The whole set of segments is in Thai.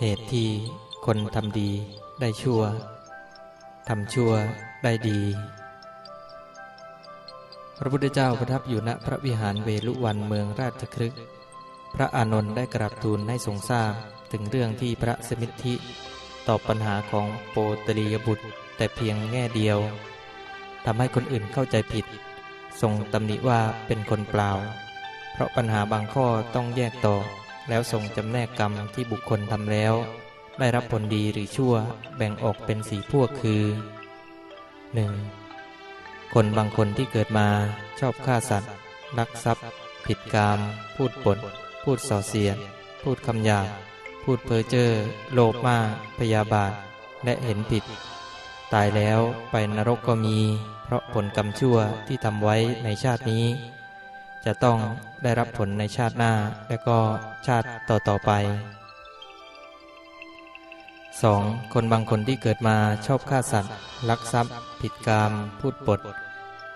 เหตุที่คนทำดีได้ชั่วทำชั่วได้ดี พระพุทธเจ้าประทับอยู่ณพระวิหารเวลุวันเมืองราชครึก พระอานนท์ได้กราบทูลให้ทรงทราบถึงเรื่องที่พระสมิทธิตอบปัญหาของโปตรียบุตรแต่เพียงแง่เดียวทำให้คนอื่นเข้าใจผิด ทรงตำหนิว่าเป็นคนเปล่า เพราะปัญหาบางข้อต้องแยกต่อ แล้วทรงจำแนกกรรมที่บุคคลทำแล้ว ได้รับผลดีหรือชั่วแบ่งออกเป็นสีพวกคือ 1. คนบางคนที่เกิดมาชอบฆ่าสัตว์ลักทรัพย์ ผิดกาม พูดปด พูดส่อเสียด พูดคำหยาบพูดเพ้อเจ้อโลภมาก พยาบาท และเห็นผิด ตายแล้วไปนรกก็มี เพราะผลกรรมชั่วที่ทำไว้ในชาตินี้ จะต้องได้รับผลในชาติหน้าและก็ชาติต่อๆไป 2. คนบางคนที่เกิดมาชอบฆ่าสัตว์ ลักทรัพย์ ผิดกาม พูดปด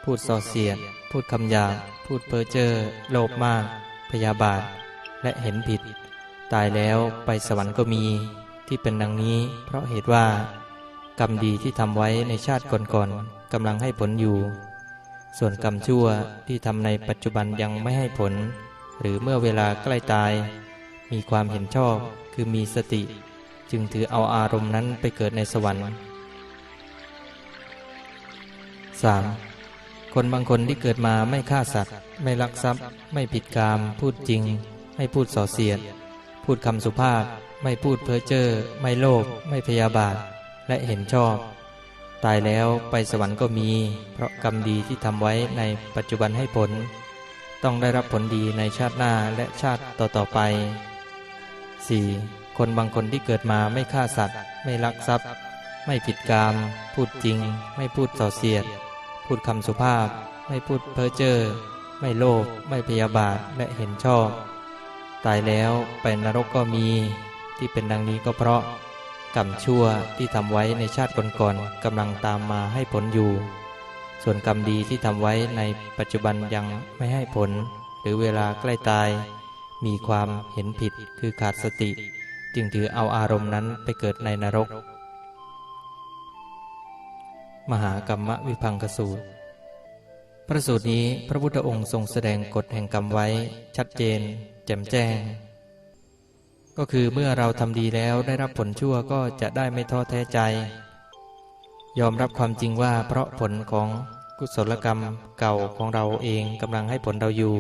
พูดส่อเสียด พูดคำหยาบพูดเพ้อเจ้อโลภมาก พยาบาท และเห็นผิด ตายแล้วไปสวรรค์ก็มีที่เป็นดังนี้ เพราะเหตุว่ากรรมดีที่ทำไว้ในชาติก่อนๆกำลังให้ผลอยู่ ส่วนกรรมชั่วที่ทำในปัจจุบันยังไม่ให้ผล หรือเมื่อเวลาใกล้ตาย มีความเห็นชอบคือมีสติ จึงถือเอาอารมณ์นั้นไปเกิดในสวรรค์ 3. คนบางคนที่เกิดมาไม่ฆ่าสัตว์ ไม่ลักทรัพย์ ไม่ผิดกาม พูดจริง ไม่พูดส่อเสียด พูดคำสุภาพ ไม่พูดเพ้อเจ้อไม่โลภไม่พยาบาท และเห็นชอบ ตายแล้วไปสวรรค์ก็มี เพราะกรรมดีที่ทำไว้ในปัจจุบันให้ผล ต้องได้รับผลดีในชาติหน้าและชาติต่อๆไป 4. คนบางคนที่เกิดมาไม่ฆ่าสัตว์ ไม่ลักทรัพย์ ไม่ผิดกาม พูดจริง ไม่พูดส่อเสียด พูดคำสุภาพ ไม่พูดเพ้อเจ้อไม่โลภไม่พยาบาทและเห็นชอบ ตายแล้วไปนรกก็มี ที่เป็นดังนี้ก็เพราะ กรรมชั่วที่ทำไว้ในชาติก่อนๆกำลังตามมาให้ผลอยู่ ส่วนกรรมดีที่ทำไว้ในปัจจุบันยังไม่ให้ผล หรือเวลาใกล้ตาย มีความเห็นผิดคือขาดสติ จึงถือเอาอารมณ์นั้นไปเกิดในนรก มหากรรมวิพังกสูตรพระสูตรนี้พระพุทธองค์ทรงแสดงกฎแห่งกรรมไว้ชัดเจน แจ่มแจ้ง ก็คือเมื่อเราทำดีแล้วได้รับผลชั่วก็จะได้ไม่ท้อแท้ใจ ยอมรับความจริงว่าเพราะผลของกุศลกรรมเก่าของเราเองกำลังให้ผลเราอยู่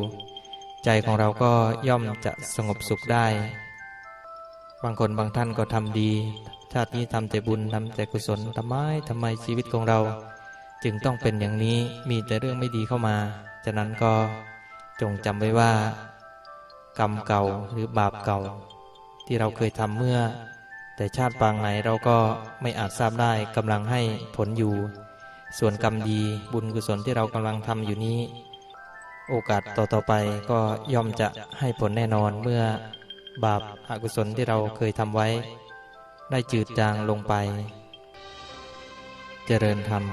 ใจของเราก็ย่อมจะสงบสุขได้ บางคนบางท่านก็ทำดี ชาตินี้ทำแต่บุญทำแต่กุศลทำไมทำไมชีวิตของเรา จึงต้องเป็นอย่างนี้มีแต่เรื่องไม่ดีเข้ามาฉะนั้นก็จงจำไว้ว่า กรรมเก่าหรือบาปเก่า ที่เราเคยทำเมื่อ แต่ชาติปางไหนเราก็ไม่อาจทราบได้กำลังให้ผลอยู่ ส่วนกรรมดีบุญกุศลที่เรากำลังทำอยู่นี้ โอกาสต่อๆไปก็ย่อมจะให้ผลแน่นอนเมื่อบาปอกุศลที่เราเคยทำไว้ ได้จืดจางลงไป เจริญธรรม